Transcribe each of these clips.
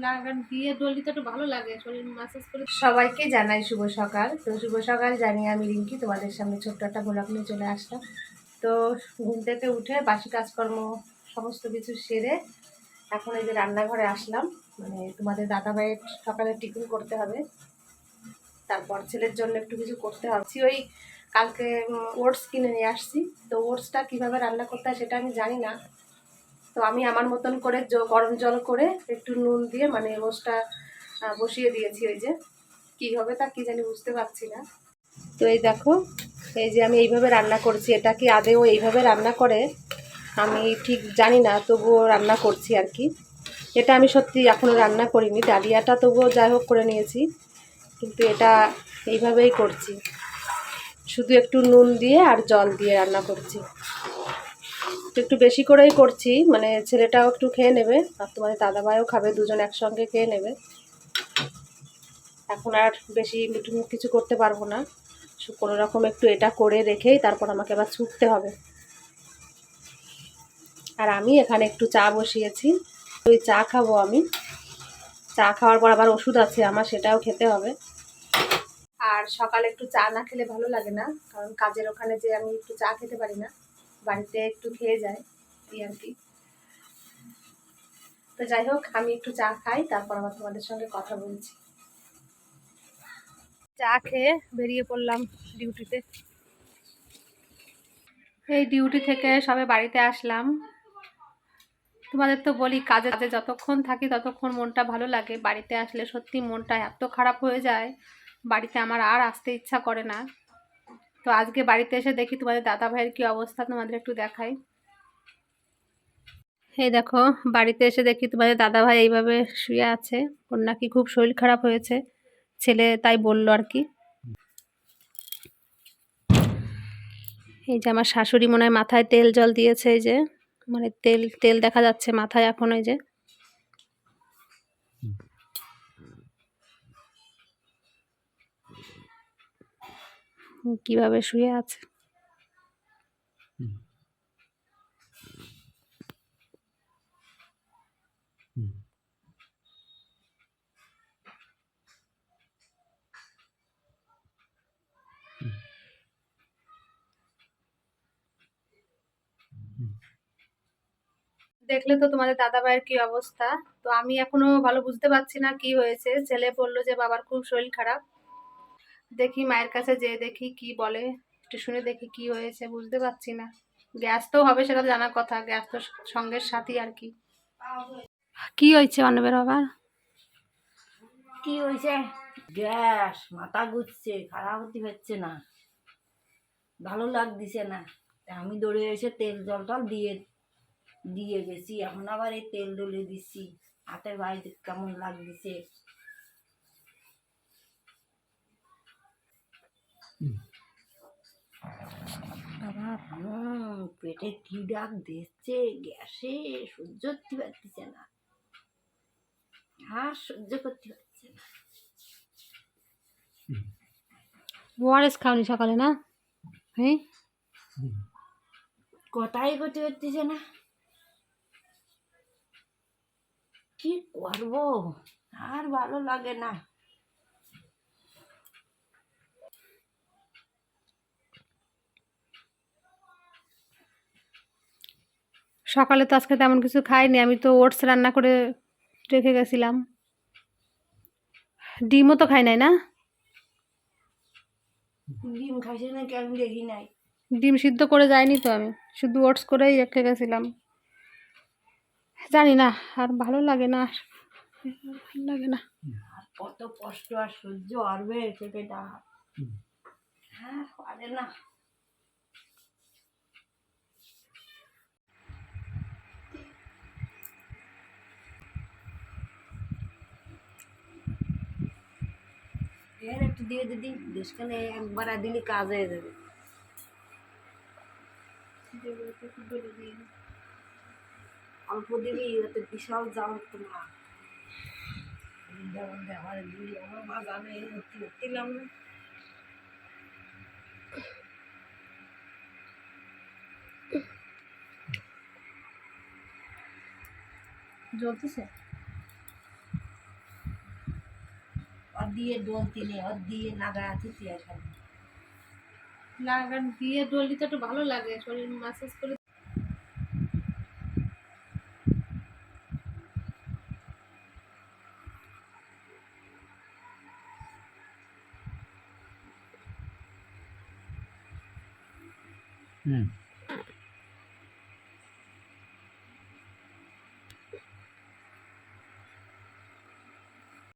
তো একটু ভালো লাগে করে সবাইকে জানাই শুভ সকাল। তো শুভ সকাল জানি আমি রিঙ্কি, তোমাদের সামনে ছোট্ট একটা ব্লগ নিয়ে চলে আসলাম। তো ঘুম থেকে উঠে বাসি কাজকর্ম সমস্ত কিছু সেরে এখন এই যে রান্নাঘরে আসলাম। মানে তোমাদের দাদা ভাইয়ের সকালে টিফিন করতে হবে। তারপর ছেলের জন্য একটু কিছু করতে হবে। ওই কালকে ওটস কিনে নিয়ে আসছি। তো ওটসটা কীভাবে রান্না করতে হয় সেটা আমি জানি না। তো আমি আমার মতন করে গরম জল করে একটু নুন দিয়ে মানে আহ, বসিয়ে দিয়েছি ওই যে। কী হবে তা কি জানি বুঝতে পারছি না। তো এই দেখো এই যে আমি এইভাবে রান্না করছি এটা কি আদেও এইভাবে রান্না করে? আমি ঠিক জানি না তবুও রান্না করছি আর কি। এটা আমি সত্যি এখনও রান্না করিনি ডালিয়াটা তবুও যাই হোক করে নিয়েছি কিন্তু এটা এইভাবেই করছি। শুধু একটু নুন দিয়ে আর জল দিয়ে রান্না করছি। তো একটু বেশি করেই করছি। মানে ছেলেটাও একটু খেয়ে নেবে, আর তোমাদের দাদাভাইও খাবে, দুজন একসঙ্গে খেয়ে নেবে। এখন আর বেশি কিছু করতে পারব না। কোনো রকম একটু এটা করে রেখেই তারপর আমাকে আবার ছুটতে হবে। আর আমি এখানে একটু চা বসিয়েছি। ওই চা খাব আমি। চা খাওয়ার পর আবার ওষুধ আছে, আমার সেটাও খেতে হবে। আর সকালে একটু চা না খেলে ভালো লাগে না, কারণ কাজের ওখানে যে আমি একটু চা খেতে পারি না। বাড়িতে একটু খেয়ে যায়, এই আর কি। তো যাই হোক, আমি একটু চা খাই, তারপর আবার তোমাদের সঙ্গে কথা বলছি। চা খেয়ে বেরিয়ে পড়লাম ডিউটিতে। এই ডিউটি থেকে সবে বাড়িতে আসলাম। তোমাদের তো বলি, কাজে কাজে যতক্ষণ থাকি ততক্ষণ মনটা ভালো লাগে। বাড়িতে আসলে সত্যি মনটা এত খারাপ হয়ে যায়, বাড়িতে আমার আর আসতে ইচ্ছা করে না। তো আজকে বাড়িতে এসে দেখি তোমাদের দাদা ভাইয়ের কী অবস্থা, তোমাদের একটু দেখাই। এই দেখো, বাড়িতে এসে দেখি তোমাদের দাদা ভাই এইভাবে শুয়ে আছে, ওর নাকি খুব শরীর খারাপ হয়েছে, ছেলে তাই বলল আর কি। এই যে আমার শাশুড়ি মনে হয় মাথায় তেল জল দিয়েছে, এই যে মানে তেল তেল দেখা যাচ্ছে মাথায় এখন ওই যে। কীভাবে শুয়ে আছে? দেখলে তো তোমাদের দাদা ভাইয়ের কি অবস্থা? তো আমি এখনও ভালো বুঝতে পারছি না কি হয়েছে। ছেলে বলল যে বাবার খুব শরীর খারাপ। দেখি মায়ের কাছে যেয়ে দেখি কি বলে, একটু শুনে দেখি কি হয়েছে, বুঝতে পারছি না। গ্যাস তো হবে সেটা জানার কথা, গ্যাস তো সঙ্গের সাথী আর কি। কি হয়েছে অনবের আবার কি হয়েছে? গ্যাস, মাথা ঘুরছে খারাপ হতে হচ্ছে না। ভালো লাগতেছে না। আমি দৌড়ে এসে তেল, জল টল দিয়ে দিয়ে গেছি। এখন আবার এই তেল ডলে দিচ্ছি। হাতের বাইরে কেমন লাগতেছে? বাবা পেটে কি ডাক দিচ্ছে গ্যাসে সহ্য করতে পারতেছে না। আর সহ্য করতে পারছে না। ওআরএস খাওনি সকালে না? হ্যাঁ? কথাই করতে পারতেছে না? কি করব? আর ভালো লাগে না। সকালে তো আজকে তেমন কিছু খাইনি আমি তো ওটস রান্না করে রেখে গেছিলাম। ডিমও তো খাই নাই না? ডিম খাইছে আমি দেখি নাই। ডিম সিদ্ধ করে যায়নি তো আমি শুধু ওটস করেই রেখে গেছিলাম। জানি না আর ভালো লাগে না আর ভালো লাগে না। আর কত কষ্ট আর সহ্য হবে পেটেটা হ্যাঁ পারে না। এর একটু দিয়ে দিদি দেশখানে একবার আর দিলে কাজ হয়ে যাবে অল্প দিবি ওতে বিশাল জাল তো না যেমন আমার দিদি আমার মা জানে দিলাম না জ্বলতেছে দিয়ে দোল তিনি ওর দিয়ে নাগা আছে পেঁয়াজ খাবি লাগান দিয়ে ডোল তো একটু ভালো লাগে, শরীর মাসাজ করে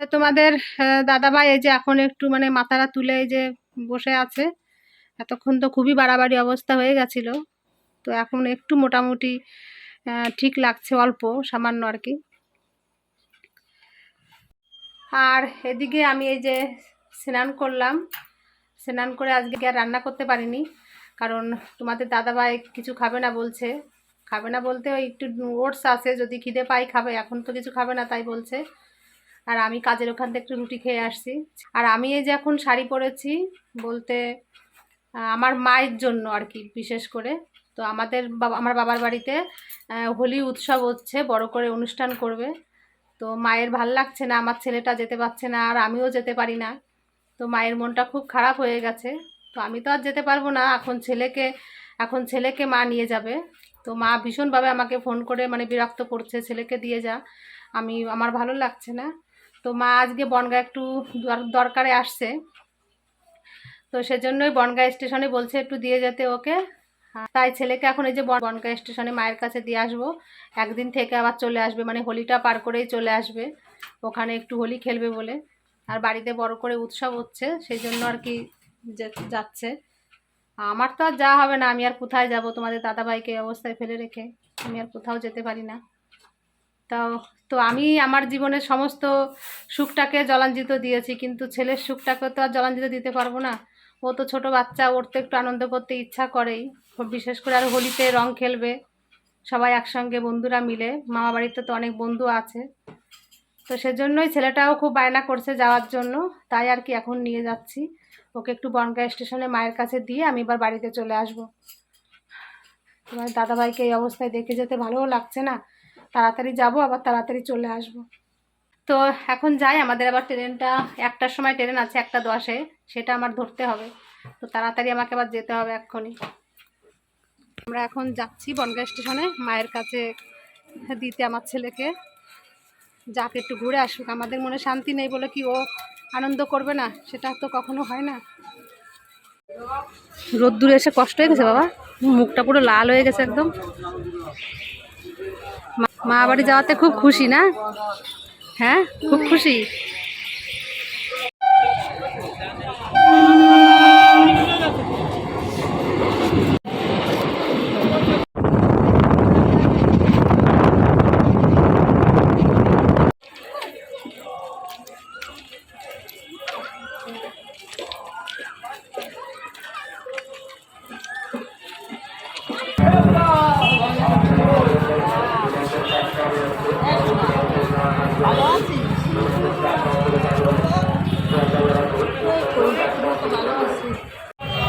তোমাদের দাদাভাই এই যে এখন একটু মানে মাথাটা তুলে এই যে বসে আছে, এতক্ষণ তো খুবই বাড়াবাড়ি অবস্থা হয়ে গেছিল। তো এখন একটু মোটামুটি ঠিক লাগছে, অল্প, সামান্য আর কি। আর এদিকে আমি এই যে স্নান করলাম। স্নান করে আজকে আর রান্না করতে পারিনি, কারণ তোমাদের দাদাভাই কিছু খাবে না বলছে। খাবে না বলতে ওই একটু ওটস আছে, যদি খিদে পাই খাবে, এখন তো কিছু খাবে না তাই বলছে। আর আমি কাজের ওখান থেকে একটু রুটি খেয়ে আসছি। আর আমি এই যে এখন শাড়ি পরেছি বলতে আমার মায়ের জন্য আর কি, বিশেষ করে। তো আমাদের বাবা, আমার বাবার বাড়িতে হোলি উৎসব হচ্ছে, বড় করে অনুষ্ঠান করবে। তো মায়ের ভালো লাগছে না, আমার ছেলেটা যেতে পারছে না, আর আমিও যেতে পারি না। তো মায়ের মনটা খুব খারাপ হয়ে গেছে। তো আমি তো আর যেতে পারব না, এখন ছেলেকে এখন ছেলেকে মা নিয়ে যাবে। তো মা ভীষণভাবে আমাকে ফোন করে মানে বিরক্ত করছে, ছেলেকে দিয়ে যা। আমি, আমার ভালো লাগছে না। তো মা আজকে বনগা একটু দর- দরকারে আসছে। তো সেজন্যই বনগা স্টেশনে বলছে একটু দিয়ে যেতে ওকে। তাই ছেলেকে এখন এই যে বন- বনগা স্টেশনে মায়ের কাছে দিয়ে আসব। একদিন থেকে আবার চলে আসবে মানে হোলিটা পার করেই চলে আসবে। ওখানে একটু হোলি খেলবে বলে। আর বাড়িতে বড় করে উৎসব হচ্ছে সেই জন্য আর কি যে- যাচ্ছে। আমার তো আর যাওয়া হবে না, আমি আর কোথায় যাব? তোমাদের দাদাভাইকে অবস্থায় ফেলে রেখে। আমি আর কোথাও যেতে পারি না। তাও তো আমি আমার জীবনের সমস্ত সুখটাকে জলাঞ্জিত দিয়েছি, কিন্তু ছেলের সুখটাকে তো আর জলাঞ্জিত দিতে পারব না। ও তো ছোট বাচ্চা, ওর তো একটু আনন্দ করতে ইচ্ছা করেই। বিশেষ করে আর হোলিতে রং খেলবে, সবাই একসঙ্গে বন্ধুরা মিলে। মামা বাড়িতে তো অনেক বন্ধু আছে। তো সেজন্যই ছেলেটাও খুব বায়না করছে যাওয়ার জন্য, তাই আর কি এখন নিয়ে যাচ্ছি। ওকে একটু বনগা স্টেশনে মায়ের কাছে দিয়ে আমি এবার বাড়িতে চলে আসব। তোমার দাদাভাইকে এই অবস্থায় দেখে যেতে ভালোও লাগছে না। তাড়াতাড়ি যাব, আবার তাড়াতাড়ি চলে আসব। তো এখন যাই, আমাদের আবার ট্রেনটা, একটার সময় ট্রেন আছে, একটা দশে সেটা আমার ধরতে হবে। তো তাড়াতাড়ি আমাকে আবার যেতে হবে এক্ষুনি। আমরা এখন যাচ্ছি বনগা স্টেশনে, মায়ের কাছে দিতে আমার ছেলেকে। যাকে, একটু ঘুরে আসুক, আমাদের মনে শান্তি নেই বলে কি ও আনন্দ করবে না, সেটা তো কখনো হয় না। রোদ্দুরে এসে কষ্ট হয়ে গেছে বাবা, মুখটা পুরো লাল হয়ে গেছে একদম। মা- বাড়ি যাওয়াতে খুব খুশি না? হ্যাঁ? খুব খুশি?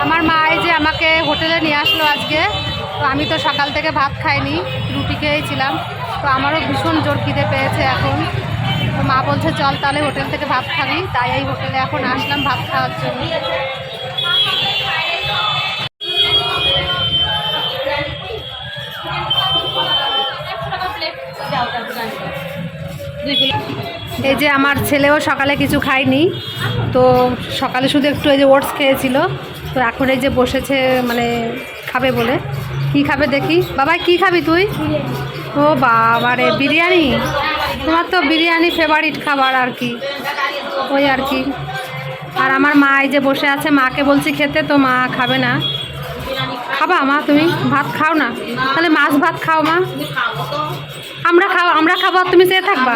আমার মা এই যে আমাকে হোটেলে নিয়ে আসলো আজকে, তো আমি তো সকাল থেকে ভাত খাইনি, রুটি খেয়েছিলাম তো আমারও ভীষণ জোর খিদে পেয়েছে এখন। তো মা বলছে, চল তাহলে হোটেল থেকে ভাত খাবি। তাই এই হোটেলে এখন আসলাম ভাত খাওয়ার জন্য। এই যে আমার ছেলেও সকালে কিছু খায়নি, তো সকালে শুধু একটু এই যে ওটস খেয়েছিল। তো এখন এই যে বসেছে মানে খাবে বলে। কি খাবে দেখি? বাবা, কি খাবি তুই? ও বাবা রে বিরিয়ানি? তোমার তো বিরিয়ানি ফেভারিট খাবার আর কি। ওই আর কি। আর আমার মা এই যে বসে আছে, মাকে বলছি খেতে, তো মা খাবে না। খাবা মা তুমি? ভাত খাও না? তাহলে মাছ ভাত খাও মা। আমরা খাও, আমরা খাব তুমি চেয়ে থাকবা।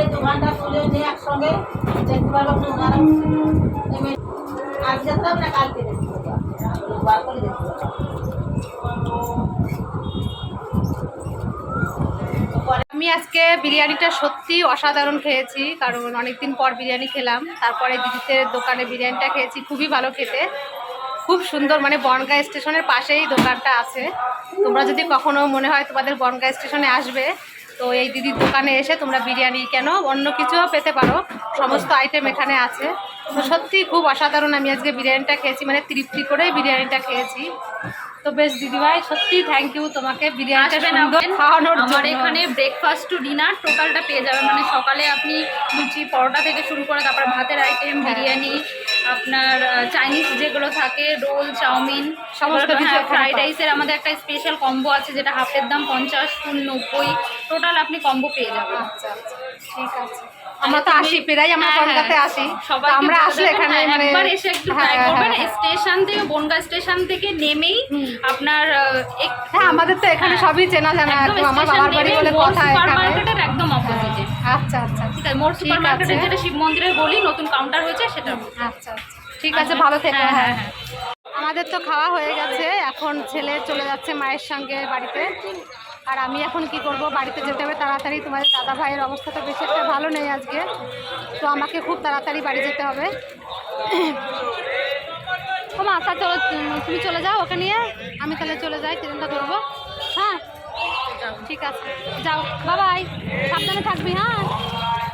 এই দোকানটা খুলে নিয়ে একসঙ্গে দেখতে পারব আজ যেতে হবে না। কালকে দেখতে আমি আজকে বিরিয়ানিটা সত্যি অসাধারণ খেয়েছি, কারণ অনেকদিন পর বিরিয়ানি খেলাম। তারপরে দিদিদের দোকানে বিরিয়ানিটা খেয়েছি, খুবই ভালো খেতে। খুব সুন্দর মানে বনগাঁ স্টেশনের পাশেই দোকানটা আছে। তোমরা যদি কখনো মনে হয় তোমাদের বনগাঁ স্টেশনে আসবে তো এই দিদির দোকানে এসে তোমরা বিরিয়ানি কেন অন্য কিছুও পেতে পারো। সমস্ত আইটেম এখানে আছে। তো সত্যি খুব অসাধারণ আমি আজকে বিরিয়ানিটা খেয়েছি মানে তৃপ্তি করেই বিরিয়ানিটা খেয়েছি। তো বেশ দিদিভাই সত্যি থ্যাংক ইউ তোমাকে বিরিয়ানিটা সুন্দর খাওয়ানোর আমার এখানে ব্রেকফাস্ট টু ডিনার টোটালটা পেয়ে যাবেন। মানে সকালে আপনি লুচি পরোটা থেকে শুরু করে তারপর ভাতের আইটেম হ্যাঁ। বিরিয়ানি আপনার চাইনিজ যেগুলো থাকে রোল চাউমিন সমস্ত কিছু ফ্রাইড রাইসের আমাদের একটা স্পেশাল কম্বো আছে যেটা হাফের দাম পঞ্চাশ ফুল নব্বই টোটাল আপনি কম্বো পেয়ে যাবেন। আচ্ছা আচ্ছা ঠিক আছে। আমরা তো আসি প্রায় আমরা হ্যাঁ, কলকাতায় হ্যাঁ। আসি। তো সবাইকে আমরা আসলে এখানে হ্যাঁ, মানে একবার এসে একটু হ্যাঁ, ট্রাই হ্যাঁ, করবেন। হ্যাঁ। স্টেশন থেকে বনগাঁ স্টেশন থেকে নেমেই আপনার হ্যাঁ আমাদের তো এখানে হ্যাঁ। সবই চেনা জানা একদম আমার বাবার বাড়ি বলে কথা এখানে। একদম অপোজিটে আচ্ছা আচ্ছা। ঠিক আছে। মোর সুপার যেটা শিব মন্দিরের গলি নতুন কাউন্টার হয়েছে সেটা আচ্ছা আচ্ছা। ঠিক আছে ভালো থেকো হ্যাঁ হ্যাঁ। হ্যাঁ হ্যাঁ। আমাদের তো খাওয়া হয়ে গেছে এখন ছেলে চলে যাচ্ছে মায়ের সঙ্গে বাড়িতে। আর আমি এখন কি করব বাড়িতে যেতে হবে তাড়াতাড়ি তোমাদের দাদা ভাইয়ের অবস্থা তো বেশি একটা ভালো নেই আজকে। তো আমাকে খুব তাড়াতাড়ি বাড়ি যেতে হবে। ও মা তা চলো তুমি চলে যাও ওকে নিয়ে। আমি তাহলে চলে যাই ট্রেনটা ধরবো। হ্যাঁ? ঠিক আছে। যাও বাবাই সাবধানে থাকবি হ্যাঁ?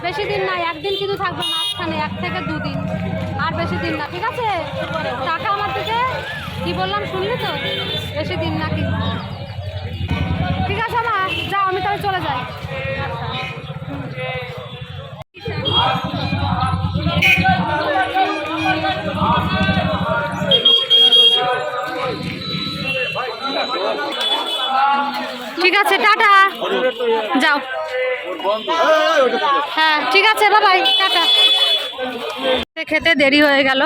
বেশি দিন নাই একদিন কিন্তু থাকবে মাঝখানে, এক থেকে দুদিন। আর বেশি দিন না, ঠিক আছে? টাকা আমার থেকে কি বললাম, শুনলি তো? বেশি দিন না কিন্তু। ঠিক আছে, মা, যাও, আমি তাহলে চলে যাই। ঠিক আছে, টাটা। যাও। হ্যাঁ ঠিক আছে বাবাই খেতে দেরি হয়ে গেল।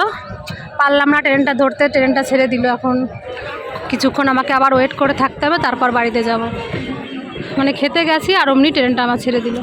পারলাম না, ট্রেনটা ধরতে, ট্রেনটা ছেড়ে দিল এখন। কিছুক্ষণ আমাকে আবার ওয়েট করে থাকতে হবে, তারপর বাড়িতে যাব। মানে খেতে গেছি আর অমনি ট্রেনটা আমার ছেড়ে দিল।